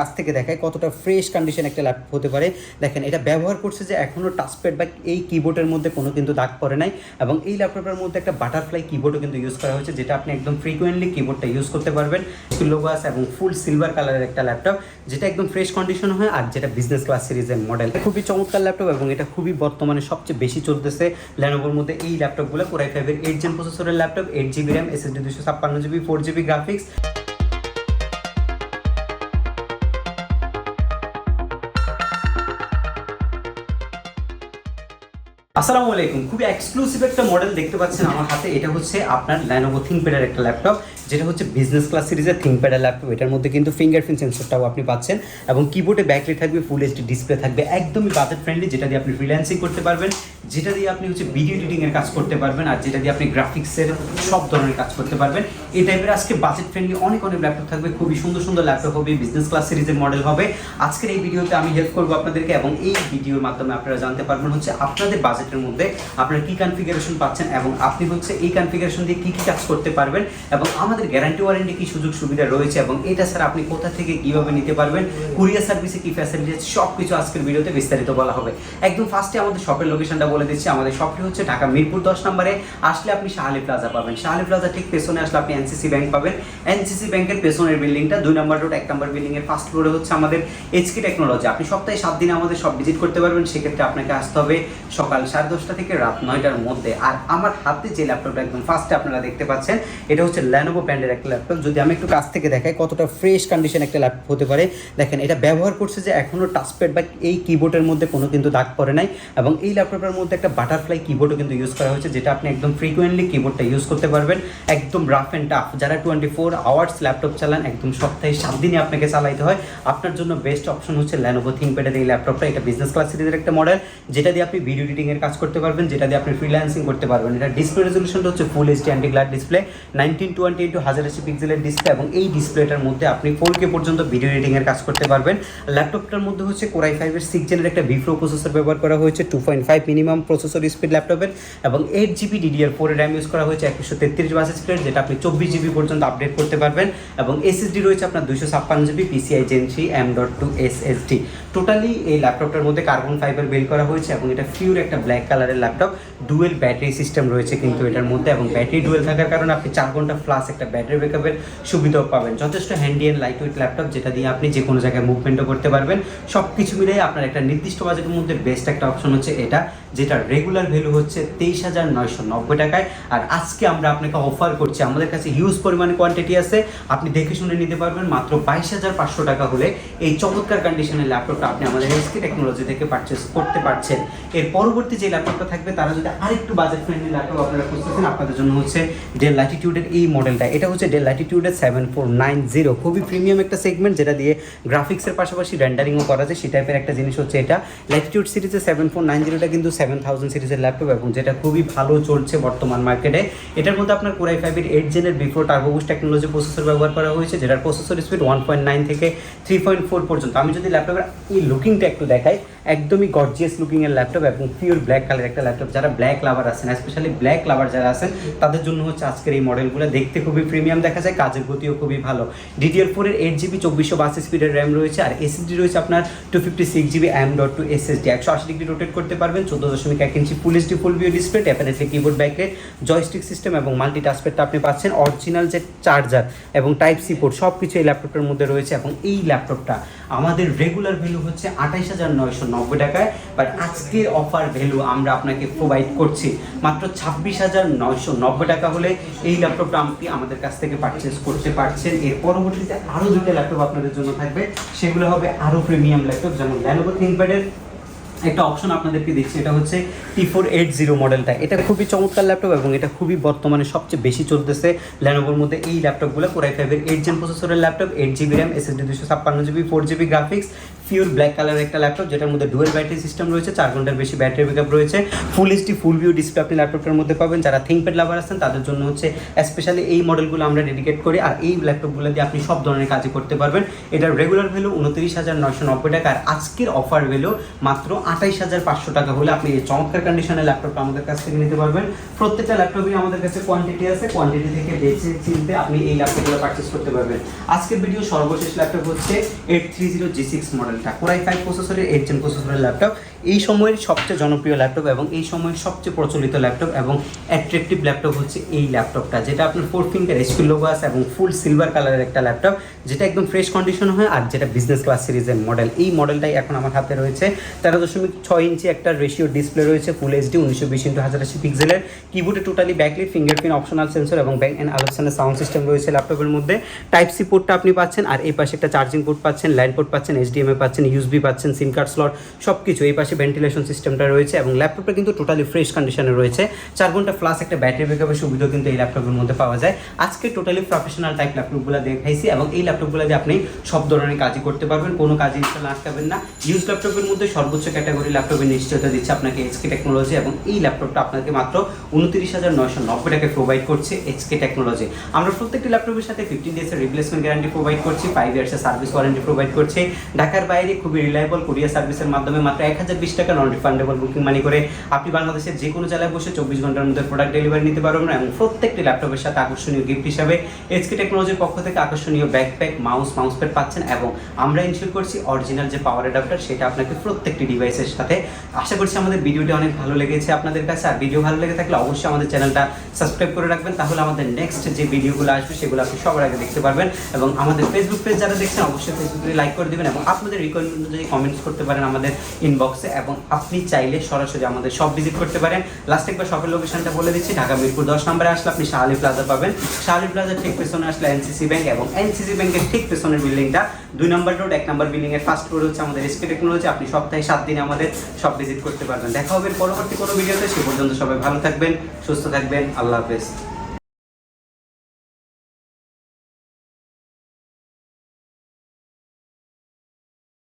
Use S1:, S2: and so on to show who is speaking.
S1: কাছ থেকে দেখাই কতটা ফ্রেশ কন্ডিশন একটা ল্যাপটপ হতে পারে। দেখেন, এটা ব্যবহার করছে যে এখনও টাচপ্যাড বা এই কিবোর্ডের মধ্যে কোনো কিন্তু দাগ পড়ে নাই এবং এই ল্যাপটপের মধ্যে একটা বাটারফ্লাই কিবোর্ডও কিন্তু ইউজ করা হয়েছে, যেটা আপনি একদম ফ্রিকোয়েন্টলি কিবোর্ডটা ইউজ করতে পারবেন। লোগো আছে এবং ফুল সিলভার কালারের একটা ল্যাপটপ যেটা একদম ফ্রেশ কন্ডিশন হয় আর যেটা বিজনেস ক্লাস সিরিজের মডেল খুবই চমৎকার ল্যাপটপ এবং এটা খুবই বর্তমানে সবচেয়ে বেশি চলতেছে ল্যানোভোর মধ্যে এই ল্যাপটপগুলো কোরাই ফাইভের এইট জেন প্রসেসরের laptop eight GB RAM SSD দুশো ছাপ্পান্ন জিবি ফোর জিবি গ্রাফিক্স আসসালামু আলাইকুম। খুবই এক্সক্লুসিভ একটা মডেল দেখতে পাচ্ছেন আমার হাতে। এটা হচ্ছে আপনার ল্যানোভো থিঙ্কপ্যাডের একটা ল্যাপটপ যেটা হচ্ছে বিজনেস ক্লাস সিরিজের থিঙ্কপ্যাডের ল্যাপটপ এটার মধ্যে কিন্তু ফিঙ্গারপ্রিন্ট সেন্সরটাও আপনি পাচ্ছেন এবং কিবোর্ডে ব্যাকলি থাকবে ফুল এইচডি ডিসপ্লে থাকবে, একদমই বাজেট ফ্রেন্ডলি যেটা দিয়ে আপনি ফ্রিল্যান্সিং করতে পারবেন। যেটা দিয়ে আপনি হচ্ছে ভিডিও এডিটিং এর কাজ করতে পারবেন আর যেটা দিয়ে আপনি গ্রাফিক্সের সব ধরনের কাজ করতে পারবেন। এই টাইপের আজকে বাজেট ফ্রেন্ডলি অনেক অনেক ল্যাপটপ থাকবে, খুবই সুন্দর সুন্দর ল্যাপটপ হবে বিজনেস ক্লাস সিরিজের মডেল হবে। আজকের এই ভিডিওতে আমি হেল্প করব আপনাদেরকে এবং এই ভিডিওর মাধ্যমে আপনারা জানতে পারবেন হচ্ছে আপনাদের বাজেটের মধ্যে আপনারা কি কনফিগারেশন পাচ্ছেন এবং আপনি হচ্ছে এই কনফিগারেশন দিয়ে কি কি কাজ করতে পারবেন এবং আমাদের গ্যারান্টি ওয়ারেন্টি কি সুযোগ সুবিধা রয়েছে এবং এটা স্যার আপনি কোথা থেকে কীভাবে নিতে পারবেন কুরিয়ার সার্ভিসে কি ফ্যাসিলিটি সব কিছু আজকের ভিডিওতে বিস্তারিত বলা হবে। একদম ফার্স্টে আমাদের শপের লোকেশনটা বলে দিচ্ছি, আমাদের শপটি হচ্ছে ঢাকা মিরপুর দশ নম্বরে। আসলে আপনি শাহালি প্লাজা পাবেন। শাহালি প্লাজা ঠিক পেছনে আসলে আপনি এনসিসি ব্যাংক পাবেন। এনসিসি ব্যাংকের পেছনের বিল্ডিংটা দুই নম্বর রোড, এক নম্বর বিল্ডিং এর ফার্স্ট ফ্লোরে হচ্ছে আমাদের এইচকে টেকনোলজি আপনি সপ্তাহে সাত দিন আমাদের সব ভিজিট করতে পারবেন, সেক্ষেত্রে আপনাকে আসতে হবে সকাল সাড়ে দশটা থেকে রাত নয়টার মধ্যে। আর আমার হাতে যে ল্যাপটপটা একদম ফার্স্টে আপনারা দেখতে পাচ্ছেন, এটা হচ্ছে ল্যানোভো ব্র্যান্ডের একটা ল্যাপটপ যদি আমি একটু কাছ থেকে দেখাই, কতটা ফ্রেশ কন্ডিশন একটা ল্যাপটপ হতে পারে। দেখেন, এটা ব্যবহার করছে যে এখনও টাচপ্যাড বা এই কিবোর্ডের মধ্যে কোনো কিন্তু দাগ পড়ে নাই। এবং এই ল্যাপটপের মধ্যে একটা বাটারফ্লাই কিবোর্ডও কিন্তু ইউজ করা হয়েছে, যেটা আপনি একদম ফ্রিকোয়েন্টলি কিবোর্ডটা ইউজ করতে পারবেন। একদম রাফ অ্যান্ড টাফ যারা টোয়েন্টি ফোর আওয়ার্স ল্যাপটপ চালান, একদম সপ্তাহে সাত দিনে আপনাকে চালাইতে হয়। আপনার জন্য বেস্ট অপশন হচ্ছে ল্যানোভো থিঙ্কপ্যাডের এই ল্যাপটপটা এটা বিজনেস ক্লাস সিরিজের একটা মডেল যেটা দিয়ে আপনি ভিডিও এডিটিং এর কাজ করতে পারবেন, যেটা দিয়ে আপনি ফ্রিল্যান্সিং করতে পারবেন। এটা ডিসপ্লে রেজলিউশনটা হচ্ছে full HD anti glare display nineteen twenty into হাজার আশি পিক্সেলের ডিসপ্লে এবং এই ডিসপ্লেটার মধ্যে আপনি ফোর কে পর্যন্ত ভিডিও এডিটিং এর কাজ করতে পারবেন। ল্যাপটপটার মধ্যে হচ্ছে কোরাই ফাইভের সিক্স জেনের একটা বিফ্রো প্রসেসর ব্যবহার করা হয়েছে two point five minimum processor speed ল্যাপটপের এবং eight GB DDR four RAM use করা হয়েছে একশো তেত্রিশ বাসেস প্লেট যেটা আপনি চব্বিশ জিবি পর্যন্ত আপডেট করতে পারবেন এবং এসএসডি রয়েছে আপনার দুশো ছাপ্পান্ন GB PCI gen three M dot two SSD totally এই ল্যাপটপটার মধ্যে কার্বন ফাইবার বিল করা হয়েছে এবং এটা ফিউর একটা ব্ল্যাক কালারের ল্যাপটপ ডুয়েল ব্যাটারি সিস্টেম রয়েছে কিন্তু এটার মধ্যে এবং ব্যাটারি ডুয়েল থাকার কারণে আপনি চার ঘণ্টা প্লাস একটা ব্যাটারি ব্যাকআপের সুবিধাও পাবেন। যথেষ্ট handy and light weight laptop যেটা দিয়ে আপনি যে কোনো জায়গায় মুভমেন্টও করতে পারবেন। সব কিছু মিলিয়ে আপনার একটা নির্দিষ্ট বাজেটের মধ্যে বেস্ট একটা অপশন হচ্ছে এটা। যেটা রেগুলার ভ্যালু হচ্ছে তেইশ হাজার নয়শো নব্বই টাকায়। আর আজকে আমরা আপনাকে অফার করছি, আমাদের কাছে হিউজ পরিমাণে কোয়ান্টিটি আছে। আপনি দেখে শুনে নিতে পারবেন, মাত্র বাইশ হাজার পাঁচশো টাকা হলে এই চমৎকার কন্ডিশনের ল্যাপটপটা আপনি আমাদের এসকে টেকনোলজি থেকে পারচেস করতে পারছেন। এর পরবর্তী যে ল্যাপটপটা থাকবে, তারা যদি আরেকটু বাজেট ফ্রেন্ডলি ল্যাপটপ আপনারা খুঁজতেছেন, আপনাদের জন্য হচ্ছে ডেল ল্যাটিটিউডের এই মডেলটা এটা হচ্ছে ডেল ল্যাটিটিউডের সেভেন ফোর নাইন জিরো খুবই প্রিমিয়াম একটা সেগমেন্ট যেটা দিয়ে গ্রাফিক্সের পাশাপাশি রেন্ডারিংও করা যায়। সেই টাইপের একটা জিনিস হচ্ছে এটা। ল্যাটিটিউড সিরিজের সেভেন ফোর নাইন জিরোটা কিন্তু সেভেন থাউজেন্ড সিরিজের ল্যাপটপ এবং যেটা খুবই ভালো চলছে বর্তমান মার্কেটে এটার মধ্যে আপনার কোরাই ফাইভের eight জেনের before turbo boost technology processor ব্যবহার করা হয়েছে, যেটার processor speed one point nine থেকে থ্রি পয়েন্ট ফোর পর্যন্ত। আমি যদি ল্যাপটপের এই লুকিংটা একটু দেখাই, একদমই গর্জিয়াস লুকিং এর ল্যাপটপ এবং পিওর ব্ল্যাক কালার একটা ল্যাপটপ যারা ব্ল্যাক লাভার আছেন স্পেশালি ব্ল্যাক লাভার যারা আছেন, তাদের জন্য হচ্ছে আজকের এই মডেলগুলো দেখতে খুবই প্রিমিয়াম দেখা যায়, কাজের গতিও খুবই ভালো। ডিডিআর ফোরের এইট জিবি চব্বিশশো বাস স্পিডের র্যাম রয়েছে, আর এসএসডি রয়েছে আপনার two fifty six GB M dot two SSD একশো আশি ডিগ্রি রোটেট করতে পারবেন চোদ্দ দশমিক এক inch full HD full view display definitely keyboard backlit joystick system এবং মাল্টি টাচপ্যাডটা আপনি পাচ্ছেন। অরিজিনাল যে চার্জার এবং টাইপ সি পোর্ট সব কিছু এই ল্যাপটপটার মধ্যে রয়েছে। এবং এই ল্যাপটপটা আমাদের রেগুলার ভ্যালু হচ্ছে আঠাইশ হাজার নয়শো নব্বই টাকায়। বাট আজকের অফার ভ্যালু আমরা আপনাকে প্রোভাইড করছি মাত্র ছাব্বিশ হাজার নয়শো নব্বই টাকা হলে এই ল্যাপটপটা আপনি আমাদের কাছ থেকে পারচেস করতে পারছেন। এর পরবর্তীতে আরও দুটো ল্যাপটপ আপনাদের জন্য থাকবে। সেগুলো হবে আরও প্রিমিয়াম ল্যাপটপ যেমন ল্যানোভো থিঙ্কপ্যাডের একটা অপশন আপনাদেরকে দিচ্ছি, এটা হচ্ছে টি ফোর এইট জিরো মডেলটা এটা খুবই চমৎকার ল্যাপটপ এবং এটা খুবই বর্তমানে সবচেয়ে বেশি চলতেছে ল্যানোভোর মধ্যে এই ল্যাপটপগুলো কোরাই ফাইভের এইট জেন প্রসেসরের laptop eight GB RAM SSD দুশো ছাপ্পান্ন GB four GB graphics pure black কালারের একটা ল্যাপটপ যেটার মধ্যে ডুয়েল ব্যাটারি সিস্টেম রয়েছে, চার ঘণ্টার বেশি ব্যাটারি ব্যাকআপ রয়েছে। Full HD full view display আপনি ল্যাপটপটার মধ্যে পাবেন। যারা থিঙ্কপ্যাড লাভার আছেন, তাদের জন্য হচ্ছে স্পেশালি এই মডেলগুলো আমরা ডেডিকেট করি। আর এই ল্যাপটপগুলো দিয়ে আপনি সব ধরনের কাজই করতে পারবেন। এটার রেগুলার ভ্যালু উনত্রিশ হাজার নয়শো নব্বই টাকা। আর আজকের অফার ভ্যালু মাত্র আঠাইশ হাজার পাঁচশো টাকা হলে আপনি এই চমৎকার কন্ডিশনের ল্যাপটপটা আমাদের কাছ থেকে নিতে পারবেন। প্রত্যেকটা ল্যাপটপই আমাদের কাছে কোয়ান্টিটি আছে। কোয়ান্টিটি থেকে বেছে চিনতে আপনি এই ল্যাপটপগুলো পারচেস করতে পারবেন। আজকের ভিডিও সর্বশেষ ল্যাপটপ হচ্ছে eight three zero G six মডেলটা আই ফাইভ প্রসেসরের এইট প্রসেসরের ল্যাপটপ এই সময়ের সবচেয়ে জনপ্রিয় ল্যাপটপ এবং এই সময়ের সবচেয়ে প্রচলিত ল্যাপটপ এবং অ্যাট্রাকটিভ ল্যাপটপ হচ্ছে এই ল্যাপটপটা, যেটা আপনার ফোর ফিঙ্গার লোগো আছে এবং ফুল সিলভার কালারের একটা ল্যাপটপ, যেটা একদম ফ্রেশ কন্ডিশন হয় আর যেটা বিজনেস ক্লাস সিরিজের মডেল এই মডেলটাই এখন আমার হাতে রয়েছে। তেরো দশমিক ছয় ইঞ্চি একটা রেশিও ডিসপ্লে রয়েছে ফুল এইচডি উনিশশো বিশ ইন্টু হাজার আশি পিক্সেলের কিবোর্ডে totally backlit fingerprint optional sensor এবং ব্যাঙ্ক অ্যান্ড আলোচনার সাউন্ড সিস্টেম রয়েছে ল্যাপটপের মধ্যে। টাইপ সি পোর্টটা আপনি পাচ্ছেন আর এই পাশে একটা চার্জিং পোর্ট পাচ্ছেন ল্যান্ড পোর্ট পাচ্ছেন এইচডিএমএ পাচ্ছেন ইউসবি পাচ্ছেন সিম কার্ড স্লট সব কিছু এই পাশে ভেন্টিলেশন সিস্টেমটা রয়েছে এবং ল্যাপটপটা কিন্তু টোটালি ফ্রেশ কন্ডিশনে রয়েছে। চার ঘণ্টা প্লাস একটা ব্যাটারি ব্যাকআপের সুবিধা কিন্তু এই ল্যাপটপের মধ্যে পাওয়া যায়। আজকে টোটালি প্রফেশনাল টাইপ ল্যাপটপগুলো দেখাইছি এবং এই ল্যাপটপগুলো দিয়ে আপনি সব ধরনের কাজই করতে পারবেন, কোনো কাজে ইনস্টল আটকাবেন না। ইউজ ল্যাপটপের মধ্যে সর্বোচ্চ ক্যাটাগরি ল্যাপটপের নিশ্চয়তা দিচ্ছে আপনাকে এইচকে টেকনোলজি এবং এই ল্যাপটপটা আপনাকে মাত্র উনত্রিশ হাজার নয়শো নব্বই টাকায় প্রোভাইড করছে এইচকে টেকনোলজি আমরা প্রত্যেকটি ল্যাপটপের সাথে ফিফটিন ডেজের রিপ্লেসমেন্ট গ্যারান্টি প্রোভাইড করছি ফাইভ ইয়ার্সের সার্ভিস ওয়ারেন্টি প্রোভাইড করছে। ঢাকার বাইরে খুবই রিলায়েবল কুরিয়ার সার্ভিসের মাধ্যমে মাত্র এক হাজার বিশ টাকা নন রিফান্ডেবল বুকিং মানি করে আপনি বাংলাদেশের যে কোনো জেলায় বসে চব্বিশ ঘণ্টার মধ্যে প্রোডাক্ট ডেলিভারি নিতে পারবেন এবং প্রত্যেকটি ল্যাপটপের সাথে আকর্ষণীয় গিফট হিসাবে এইচকে টেকনোলজির পক্ষ থেকে আকর্ষণীয় ব্যাকপ্যাক মাউস মাউস প্যাড পাচ্ছেন, এবং আমরা ইনশিওর করছি অরিজিনাল যে পাওয়ার অ্যাডাপ্টার সেটা আপনাকে প্রত্যেকটি ডিভাইসের সাথে। আশা করছি আমাদের ভিডিওটি অনেক ভালো লেগেছে আপনাদের কাছে, আর ভিডিও ভালো লেগে থাকলে অবশ্যই আমাদের চ্যানেলটা সাবস্ক্রাইব করে রাখবেন, তাহলে আমাদের নেক্সট যে ভিডিওগুলো আসবে সেগুলো আপনি সবার আগে দেখতে পারবেন, এবং আমাদের ফেসবুক পেজ যারা দেখছেন, অবশ্যই ফেসবুকে লাইক করে দেবেন, এবং আপনাদের রিকোয়ারমেন্ট অনুযায়ী কমেন্টস করতে পারেন আমাদের ইনবক্সে এবং আপনি চাইলে সরাসরি আমাদের সব ভিজিট করতে পারেন। লাস্ট একবার শপের লোকেশনটা বলে দিচ্ছি, ঢাকা মিরপুর দশ নম্বরে আসলে আপনি শাহালি প্লাজা পাবেন। শাহালি প্লাজার ঠিক পেছনে আসলে এনসিসি ব্যাংক এবং এনসিসি ব্যাংকের ঠিক পেছনের বিল্ডিংটা দুই নম্বর রোড এক নম্বর বিল্ডিং এর ফার্স্ট ফ্লোর হচ্ছে আমাদের এসপি টেকনোলজি আপনি সপ্তাহে সাত দিনে আমাদের সব ভিজিট করতে পারবেন। দেখা হবে পরবর্তী কোনো ভিডিওতে সে পর্যন্ত সবাই ভালো থাকবেন, সুস্থ থাকবেন, আল্লাহ হাফেজ।